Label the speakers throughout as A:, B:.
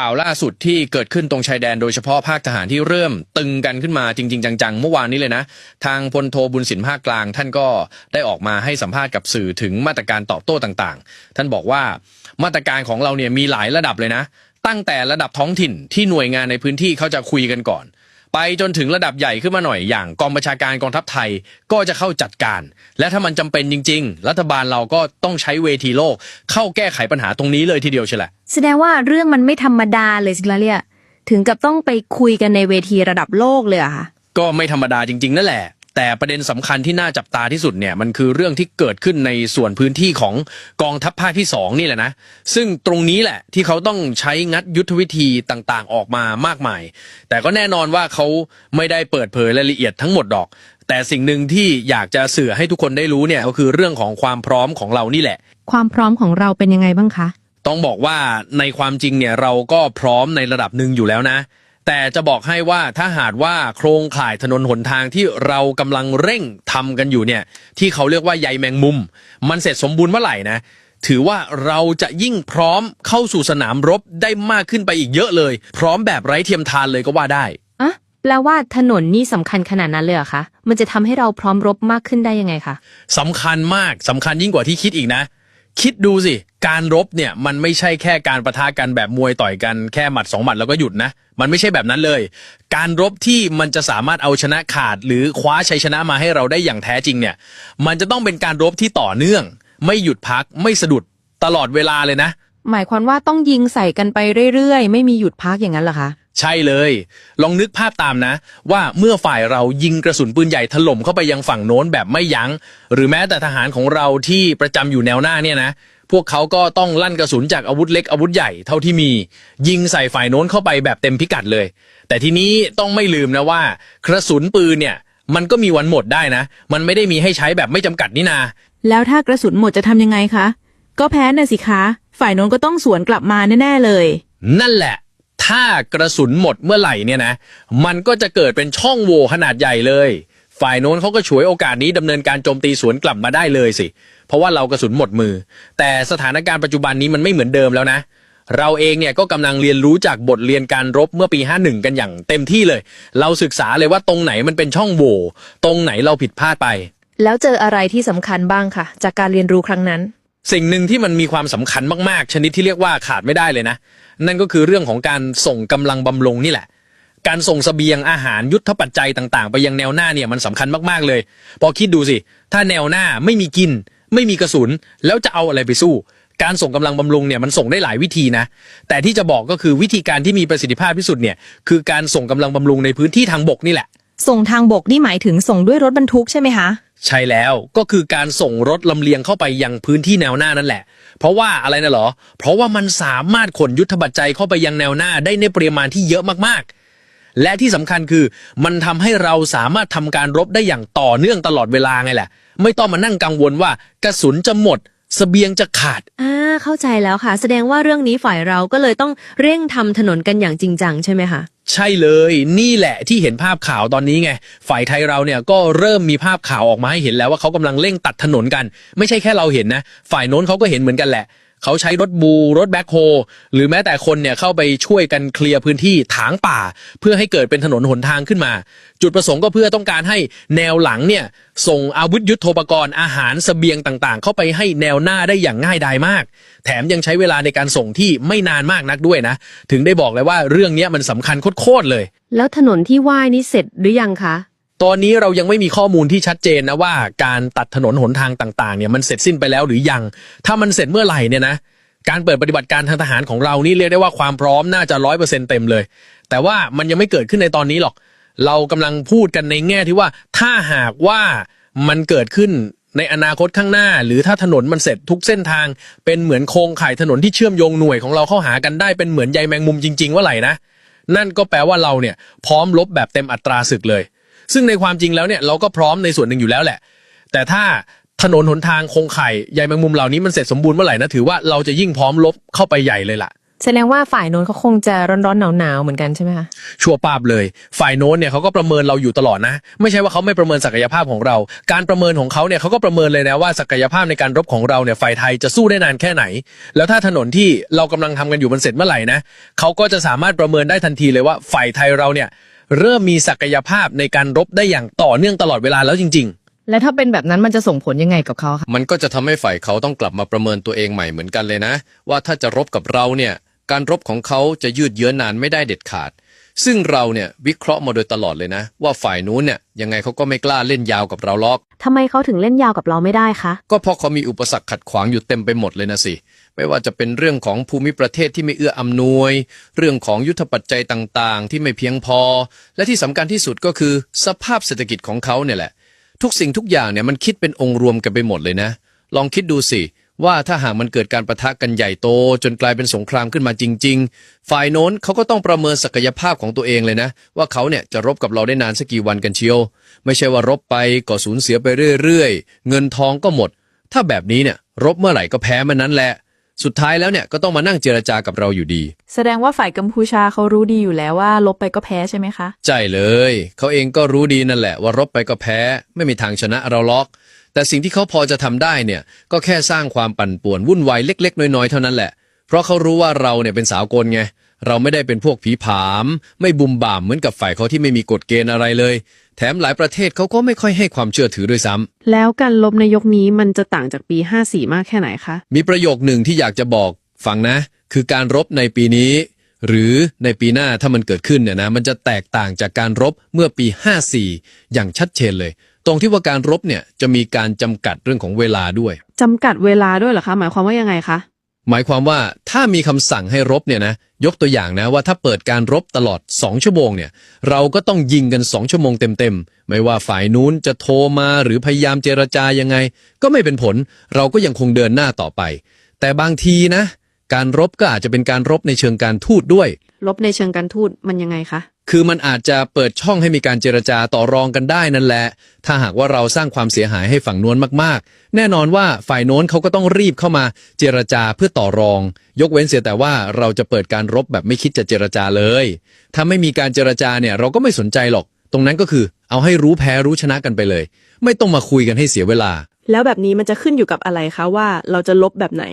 A: ข่าวล่าสุดที่เกิดขึ้นตรงชายแดนโดยเฉพาะภาคทหารที่เริ่มตึงกันขึ้นมาจริง ๆ จังๆ เมื่อวานนี้เลยนะ ทางพลโทบุญสินภาคกลาง ท่านก็ได้ออกมาให้สัมภาษณ์กับสื่อถึงมาตรการตอบโต้ต่างๆ ท่านบอกว่ามาตรการของเราเนี่ยมีหลายระดับเลยนะ ตั้งแต่ระดับท้องถิ่นที่หน่วยงานในพื้นที่เขาจะคุยกันก่อน ไปจนถึงระดับใหญ่ขึ้นมาหน่อยอย่างกองบัญชาการกองทัพไทยก็จะเข้าจัดการ และถ้ามันจำเป็นจริง ๆ รัฐบาลเราก็ต้องใช้เวทีโลก เข้าแก้ไขปัญหาตรงนี้เลยทีเดียวใช่แหละ
B: แสดงว่าเรื่องมันไม่ธรรมดาเลยสิละเนี่ยถึงกับต้องไปคุยกันในเวทีระดับโลกเลยเหรอะค่ะ
A: ก็ไม่ธรรมดาจริง ๆ นั่นแหละ แต่ประเด็นสำคัญที่น่าจับตาที่สุดเนี่ยมันคือเรื่องที่เกิดขึ้นในส่วนพื้นที่ของกองทัพภาคที่สองนี่แหละนะ ซึ่งตรงนี้แหละที่เขาต้องใช้งัดยุทธวิธีต่างๆ ออกมามากมาย แต่ก็แน่นอนว่าเขาไม่ได้เปิดเผยรายละเอียดทั้งหมดดอก แต่สิ่งหนึ่งที่อยากจะสื่อให้ทุกคนได้รู้เนี่ยก็คือเรื่องของความพร้อมของเรานี่แหละ
B: ความพร้อมของเราเป็นยังไงบ้างคะ
A: ต้องบอกว่าในความจริงเนี่ยเราก็พร้อมในระดับหนึ่งอยู่แล้วนะ แต่จะบอกให้ว่าถ้าหากว่าโครงข่ายถนนหนทางที่เรากำลังเร่งทำกันอยู่เนี่ย ที่เขาเรียกว่าใยแมงมุม มันเสร็จสมบูรณ์เมื่อไหร่นะถือว่าเราจะยิ่งพร้อมเข้าสู่สนามรบได้มากขึ้นไปอีกเยอะเลย พร้อมแบบไร้เทียมทานเลยก็ว่าได้
B: อะแปลว่าถนนนี่สำคัญขนาดนั้นเลยเหรอคะมันจะทำให้เราพร้อมรบมากขึ้นได้ยังไงคะ
A: สำคัญมากสำคัญยิ่งกว่าที่คิดอีกนะ คิดดูสิการรบเนี่ยมันไม่ใช่แค่การประทะกันแบบมวยต่อยกันแค่หมัดสองหมัดแล้วก็หยุดนะ มันไม่ใช่แบบนั้นเลย การรบที่มันจะสามารถเอาชนะขาด หรือคว้าชัยชนะมาให้เราได้อย่างแท้จริงเนี่ยมันจะต้องเป็นการรบที่ต่อเนื่อง ไม่หยุดพักไม่สะดุดตลอดเวลาเลยนะ
B: หมายความว่าต้องยิงใส่กันไปเรื่อยๆ ไม่มีหยุดพักอย่างนั้นเหรอคะ
A: ใช่เลย ลองนึกภาพตามนะ ว่าเมื่อฝ่ายเรายิงกระสุนปืนใหญ่ถล่มเข้าไปยังฝั่งโน้นแบบไม่ยัง้ง หรือแม้แต่ทหารของเราที่ประจำอยู่แนวหน้าเนี่ยนะ พวกเขาก็ต้องลั่นกระสุนจากอาวุธเล็กอาวุธใหญ่เท่าที่มี ยิงใส่ฝ่ายโน้นเข้าไปแบบเต็มพิกัดเลย แต่ทีนี้ต้องไม่ลืมนะว่า กระสุนปืนเนี่ยมันก็มีวันหมดได้นะ มันไม่ได้มีให้ใช้แบบไม่จำกัดนี่นา
C: แล้วถ้ากระสุนหมดจะทำยังไงคะ ก็แพ้น่ะสิคะ ฝ่ายโน้นก็ต้องสวนกลับมาแน่ๆเลย
A: นั่นแหละ ถ้ากระสุนหมดเมื่อไหร่เนี่ยนะ มันก็จะเกิดเป็นช่องโหว่ขนาดใหญ่เลย ฝ่ายโน้นเขาก็ฉวยโอกาสนี้ดำเนินการโจมตีสวนกลับมาได้เลยสิ เพราะว่าเรากระสุนหมดมือ แต่สถานการณ์ปัจจุบันนี้มันไม่เหมือนเดิมแล้วนะเราเองเนี่ยก็กำลังเรียนรู้จากบทเรียนการรบเมื่อปี 51 กันอย่างเต็มที่เลย เราศึกษาเลยว่าตรงไหนมันเป็นช่องโหว่ตรงไหนเราผิดพลาดไป
B: แล้วเจออะไรที่สำคัญบ้างค่ะ จากการเรียนรู้ครั้งนั้น
A: สิ่งหนึ่งที่มันมีความสำคัญมากๆ ชนิดที่เรียกว่าขาดไม่ได้เลยนะ นั่นก็คือเรื่องของการส่งกำลังบำรุงนี่แหละ การส่งสเสบียงอาหารยุทธปัจจัยต่างๆ ไปยังแนวหน้าเนี่ยมันสำคัญมากๆเลย พอคิดดูสิ ถ้าแนวหน้าไม่มีกิน ไม่มีกระสุน แล้วจะเอาอะไรไปสู้ การส่งกำลังบำรุงเนี่ยมันส่งได้หลายวิธีนะ แต่ที่จะบอกก็คือวิธีการที่มีประสิทธิภาพที่สุดเนี่ยคือการส่งกำลังบำรุงในพื้นที่ทางบกนี่แหละ
B: ส่งทางบกนี่หมายถึงส่งด้วยรถบรรทุกใช่ไหมคะ
A: ใช่แล้วก็คือการส่งรถลำเลียงเข้าไปยังพื้นที่แนวหน้านั่นแหละ เพราะว่าอะไรนะเหรอ เพราะว่ามันสามารถขนยุทธบัตรใจเข้าไปยังแนวหน้าได้ในปริมาณที่เยอะมากๆ และที่สำคัญคือมันทำให้เราสามารถทำการรบได้อย่างต่อเนื่องตลอดเวลาไงแหละ ไม่ต้องมานั่งกังวลว่ากระสุนจะหมด เสบียงจะขาด
B: อ่าเข้าใจแล้วค่ะ แสดงว่าเรื่องนี้ฝ่ายเราก็เลยต้องเร่งทำถนนกันอย่างจริงจังใช่ไหมคะ
A: ใช่เลยนี่แหละที่เห็นภาพข่าวตอนนี้ไง ฝ่ายไทยเราเนี่ยก็เริ่มมีภาพข่าวออกมาให้เห็นแล้วว่าเขากำลังเร่งตัดถนนกัน ไม่ใช่แค่เราเห็นนะ ฝ่ายโน้นเขาก็เห็นเหมือนกันแหละ เขาใช้รถบู รถแบ็คโฮหรือแม้แต่คนเนี่ยเข้าไปช่วยกันเคลียร์พื้นที่ถางป่า เพื่อให้เกิดเป็นถนนหนทางขึ้นมา จุดประสงค์ก็เพื่อต้องการให้แนวหลังเนี่ยส่งอาวุธยุทโธปกรณ์อาหารเสบียงต่างๆ เข้าไปให้แนวหน้าได้อย่างง่ายดายมาก แถมยังใช้เวลาในการส่งที่ไม่นานมากนักด้วยนะ ถึงได้บอกเลยว่าเรื่องนี้มันสำคัญโคตรๆเลย
B: แล้วถนนที่ว่ายนี่เสร็จหรือยังคะ
A: ตอนนี้เรายังไม่มีข้อมูลที่ชัดเจนนะว่าการตัดถนนหนทางต่างๆเนี่ยมันเสร็จสิ้นไปแล้วหรือยัง ถ้ามันเสร็จเมื่อไหร่เนี่ยนะการเปิดปฏิบัติการทางทหารของเรานี่เรียกได้ว่าความพร้อมน่าจะร้อยเปอร์เซ็นเต็มเลย แต่ว่ามันยังไม่เกิดขึ้นในตอนนี้หรอก เรากำลังพูดกันในแง่ที่ว่าถ้าหากว่ามันเกิดขึ้นในอนาคตข้างหน้า หรือถ้าถนนมันเสร็จทุกเส้นทาง เป็นเหมือนโครงข่ายถนนที่เชื่อมโยงหน่วยของเราเข้าหากันได้เป็นเหมือนใยแมงมุมจริง ๆ ว่าไหร่นะ นั่นก็แปลว่าเราเนี่ยพร้อมลบแบบเต็มอัตราศึกเลย ซึ่งในความจริงแล้วเนี่ยเราก็พร้อมในส่วนหนึ่งอยู่แล้วแหละ แต่ถ้าถนนหนทางโครงข่ายใยแมงมุมเหล่านี้มันเสร็จสมบูรณ์เมื่อไหร่นะถือว่าเราจะยิ่งพร้อมลบเข้าไปใหญ่เลยล่ะ
D: แสดงว่าฝ่ายโน้นเขาคงจะร้อนๆหนาวๆเหมือนกันใช่ไหมคะ
E: ชัวร์ปาบเลย ฝ่ายโน้นเนี่ยเขาก็ประเมินเราอยู่ตลอดนะ ไม่ใช่ว่าเขาไม่ประเมินศักยภาพของเรา การประเมินของเขาเนี่ยเขาก็ประเมินเลยนะว่าศักยภาพในการรบของเราเนี่ยฝ่ายไทยจะสู้ได้นานแค่ไหน แล้วถ้าถนนที่เรากำลังทำกันอยู่มันเสร็จเมื่อไหร่นะเขาก็จะสามารถประเมินได้ทันทีเลยว่าฝ่ายไทยเราเนี่ย เริ่มมีศักยภาพในการรบได้อย่างต่อเนื่องตลอดเวลาแล้วจริง ๆ
D: และถ้าเป็นแบบนั้นมันจะส่งผลยังไงกับเขาคะ
A: มันก็จะทำให้ฝ่ายเขาต้องกลับมาประเมินตัวเองใหม่เหมือนกันเลยนะ ว่าถ้าจะรบกับเราเนี่ย การรบของเขาจะยืดเยื้อนานไม่ได้เด็ดขาด ซึ่งเราเนี่ยวิเคราะห์มาโดยตลอดเลยนะ ว่าฝ่ายนู้นเนี่ยยังไงเขาก็ไม่กล้าเล่นยาวกับเราหรอก
B: ทำไมเขาถึงเล่นยาวกับเราไม่ได้คะ
A: ก็เพราะเขามีอุปสรรคขัดขวางอยู่เต็มไปหมดเลยนะสิ ไม่ว่าจะเป็นเรื่องของภูมิประเทศที่ไม่เอื้ออำนวย เรื่องของยุทธปัจจัยต่างๆ ที่ไม่เพียงพอ และที่สำคัญที่สุดก็คือ สภาพเศรษฐกิจของเขาเนี่ยแหละ ทุกสิ่งทุกอย่างเนี่ยมันคิดเป็นองค์รวมกันไปหมดเลยนะ ลองคิดดูสิ ว่าถ้าหากมันเกิดการประทะกันใหญ่โต จนกลายเป็นสงครามขึ้นมาจริง ๆ ฝ่ายโน้นเขาก็ต้องประเมินศักยภาพของตัวเองเลยนะ ว่าเขาเนี่ยจะรบกับเราได้นานสักกี่วันกันเชียว ไม่ใช่ว่ารบไปก็สูญเสียไปเรื่อยๆ เงินทองก็หมด ถ้าแบบนี้เนี่ยรบเมื่อไหร่ก็แพ้มันนั้นแหละ สุดท้ายแล้วเนี่ยก็ต้องมานั่งเจรจากับเราอยู่ดี
F: แสดงว่าฝ่ายกัมพูชาเขารู้ดีอยู่แล้วว่า ลบไปก็แพ้ใช่ไหมคะ
A: ใช่เลย เขาเองก็รู้ดีนั่นแหละว่ารบไปก็แพ้ ไม่มีทางชนะเราหรอก แต่สิ่งที่เขาพอจะทำได้เนี่ยก็แค่สร้างความปั่นป่วนวุ่นวายเล็ก ๆ น้อยๆเท่านั้นแหละ เพราะเขารู้ว่าเราเนี่ยเป็นสาวกลไงเราไม่ได้เป็นพวกผีผาม ไม่บุมบ่ามเหมือนกับฝ่ายเขาที่ไม่มีกฎเกณฑ์อะไรเลย แถมหลายประเทศเขาก็ไม่ค่อยให้ความเชื่อถือด้วยซ้ำ
C: แล้วการลบในยกนี้มันจะต่างจากปี 54 มากแค่ไหนคะ
A: มีประโยคหนึ่งที่อยากจะบอกฟังนะ คือการรบในปีนี้ หรือในปีหน้าถ้ามันเกิดขึ้นเนี่ยนะมันจะแตกต่างจากการรบเมื่อปี 54 อย่างชัดเจนเลย ตรงที่ว่าการรบเนี่ยจะมีการจำกัดเรื่องของเวลาด้วย
C: จำกัดเวลาด้วยเหรอคะ หมายความว่ายังไงคะ
A: หมายความว่าถ้ามีคำสั่งให้รบเนี่ยนะยกตัวอย่างนะว่าถ้าเปิดการรบตลอด 2 ชั่วโมงเนี่ยเราก็ต้องยิงกัน 2 ชั่วโมงเต็มๆ ไม่ว่าฝ่ายนู้นจะโทรมาหรือพยายามเจรจายังไง ก็ไม่เป็นผลเราก็ยังคงเดินหน้าต่อไป แต่บางทีนะ การรบก็อาจจะเป็นการรบในเชิงการทูตด้วย
C: ลบในเชิงการทูตมันยังไงคะ
A: คือมันอาจจะเปิดช่องให้มีการเจรจาต่อรองกันได้นั่นแหละ ถ้าหากว่าเราสร้างความเสียหายให้ฝั่งโน้นมากๆ แน่นอนว่าฝ่ายโน้นเขาก็ต้องรีบเข้ามาเจรจาเพื่อต่อรอง ยกเว้นเสียแต่ว่าเราจะเปิดการรบแบบไม่คิดจะเจรจาเลย ถ้าไม่มีการเจรจาเนี่ยเราก็ไม่สนใจหรอก ตรงนั้นก็คือเอาให้รู้แพ้รู้ชนะกันไปเลย ไม่ต้องมาคุยกันให้เสียเวลา
C: แล้วแบบนี้มันจะขึ้นอยู่กับอะไรคะว่าเราจะลบแบบไหน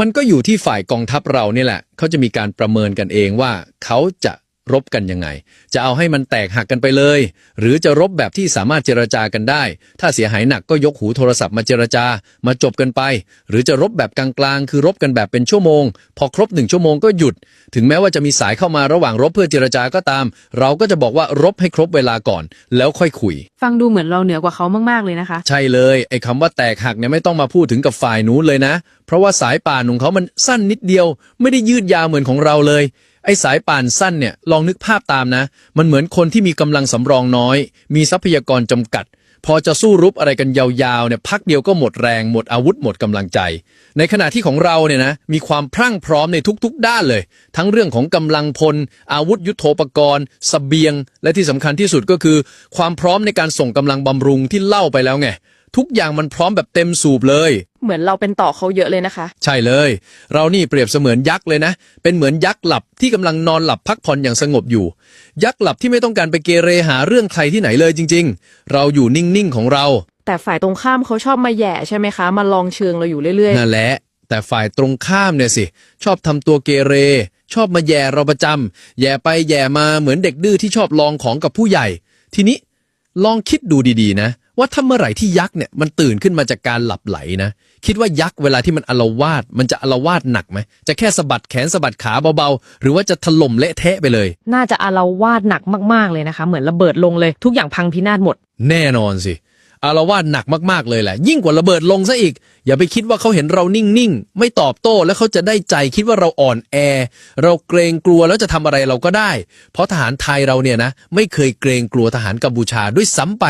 A: มันก็อยู่ที่ฝ่ายกองทัพเราเนี่ยแหละ เขาจะมีการประเมินกันเองว่าเขาจะ รบกันยังไง จะเอาให้มันแตกหักกันไปเลย หรือจะรบแบบที่สามารถเจรจากันได้ ถ้าเสียหายหนักก็ยกหูโทรศัพท์มาเจรจา มาจบกันไป หรือจะรบแบบกลางๆ คือรบกันแบบเป็นชั่วโมง พอครบหนึ่งชั่วโมงก็หยุด ถึงแม้ว่าจะมีสายเข้ามาระหว่างรบเพื่อเจรจาก็ตาม เราก็จะบอกว่ารบให้ครบเวลาก่อน แล้วค่อยคุย
F: ฟังดูเหมือนเราเหนือกว่าเขามากๆเลยนะคะ
A: ใช่เลยไอ้คำว่าแตกหักเนี่ยไม่ต้องมาพูดถึงกับฝ่ายนู้นเลยนะ เพราะว่าสายป่านของเขามันสั้นนิดเดียว ไม่ได้ยืดยาวเหมือนของเราเลย ไอ้สายป่านสั้นเนี่ยลองนึกภาพตามนะ มันเหมือนคนที่มีกำลังสำรองน้อย มีทรัพยากรจำกัด พอจะสู้รุบอะไรกันยาวๆเนี่ยพักเดียวก็หมดแรง หมดอาวุธหมดกำลังใจ ในขณะที่ของเราเนี่ยนะมีความพรั่งพร้อมในทุกๆ ด้านเลย ทั้งเรื่องของกำลังพล อาวุธยุโทโธปกรณ์สเบียง และที่สำคัญที่สุดก็คือ ความพร้อมในการส่งกำลังบำรุงที่เล่าไปแล้วไงทุกอย่างมันพร้อมแบบเต็มสูบเลย
F: เหมือนเราเป็นต่อเขาเยอะเลยนะคะ
A: ใช่เลย เรานี่เปรียบเสมือนยักษ์เลยนะ เป็นเหมือนยักษ์หลับที่กำลังนอนหลับพักผ่อนอย่างสงบอยู่ ยักษ์หลับที่ไม่ต้องการไปเกเรหาเรื่องใครที่ไหนเลยจริง ๆ เราอยู่นิ่งๆของเรา
F: แต่ฝ่ายตรงข้ามเขาชอบมาแหย่ใช่ไหมคะ มาลองเชิงเราอยู่เรื่อย
A: นั่นแหละ แต่ฝ่ายตรงข้ามเนี่ยสิ ชอบทำตัวเกเร ชอบมาแย่เราประจำแย่ไปแย่มาเหมือนเด็กดื้อที่ชอบลองของกับผู้ใหญ่ ทีนี้ลองคิดดูดีๆนะ ว่าถ้าเมื่อไหร่ที่ยักษ์เนี่ยมันตื่นขึ้นมาจากการหลับไหลนะ คิดว่ายักษ์เวลาที่มันอารวาสมันจะอารวาสหนักไหมจะแค่สะบัดแขนสะบัดขาเบาๆ หรือว่าจะถล่มเละเทะไปเลย
D: น่าจะอาละวาดหนักมากๆเลยนะคะ เหมือนระเบิดลงเลย ทุกอย่างพังพินาศหมด
A: แน่นอนสิอารวาสหนักมากๆเลยแหละ ยิ่งกว่าระเบิดลงซะอีก อย่าไปคิดว่าเขาเห็นเรานิ่งๆ ไม่ตอบโต้แล้วเขาจะได้ใจคิดว่าเราอ่อนแอ เราเกรงกลัวแล้วจะทำอะไรเราก็ได้ เพราะทหารไทยเราเนี่ยนะ ไม่เคยเกรงกลัวทหารกัมพูชาด้วยซ้ำไป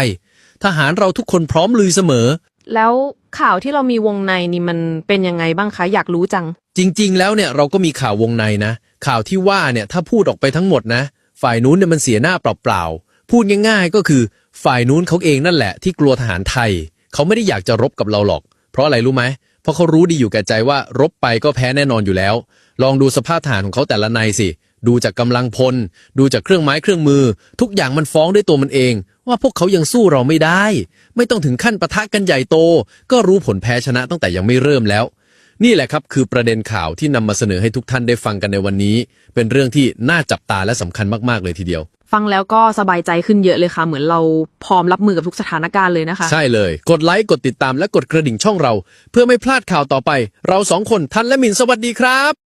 A: ทหารเราทุกคนพร้อมลุยเสมอ
F: ๆแล้วข่าวที่เรามีวงในนี่มันเป็นยังไงบ้างคะ อยากรู้จัง
A: จริง ๆ แล้วเนี่ยเราก็มีข่าววงในนะ ข่าวที่ว่าเนี่ยถ้าพูดออกไปทั้งหมดนะ ฝ่ายนู้นเนี่ยมันเสียหน้าเปล่าๆพูดง่าย ๆ ก็คือ ฝ่ายนู้นเขาเองนั่นแหละ ที่กลัวทหารไทย เขาไม่ได้อยากจะรบกับเราหรอก เพราะอะไรรู้ไหมเพราะเขารู้ดีอยู่แก่ใจว่ารบไปก็แพ้แน่นอนอยู่แล้ว ลองดูสภาพทหารของเขาแต่ละนายสิดูจากกำลังพล ดูจากเครื่องไม้เครื่องมือ ทุกอย่างมันฟ้องด้วยตัวมันเอง ว่าพวกเขายังสู้เราไม่ได้ ไม่ต้องถึงขั้นปะทะกันใหญ่โต ก็รู้ผลแพ้ชนะตั้งแต่ยังไม่เริ่มแล้ว นี่แหละครับคือประเด็นข่าวที่นำมาเสนอให้ทุกท่านได้ฟังกันในวันนี้ เป็นเรื่องที่น่าจับตาและสำคัญมากๆเลยทีเดียว
D: ฟังแล้วก็สบายใจขึ้นเยอะเลยค่ะ เหมือนเราพร้อมรับมือกับทุกสถานการณ์เลยนะคะ
A: ใช่เลย กดไลค์กดติดตามและกดกระดิ่งช่องเรา เพื่อไม่พลาดข่าวต่อไป เราสองคนทันและหมินสวัสดีครับ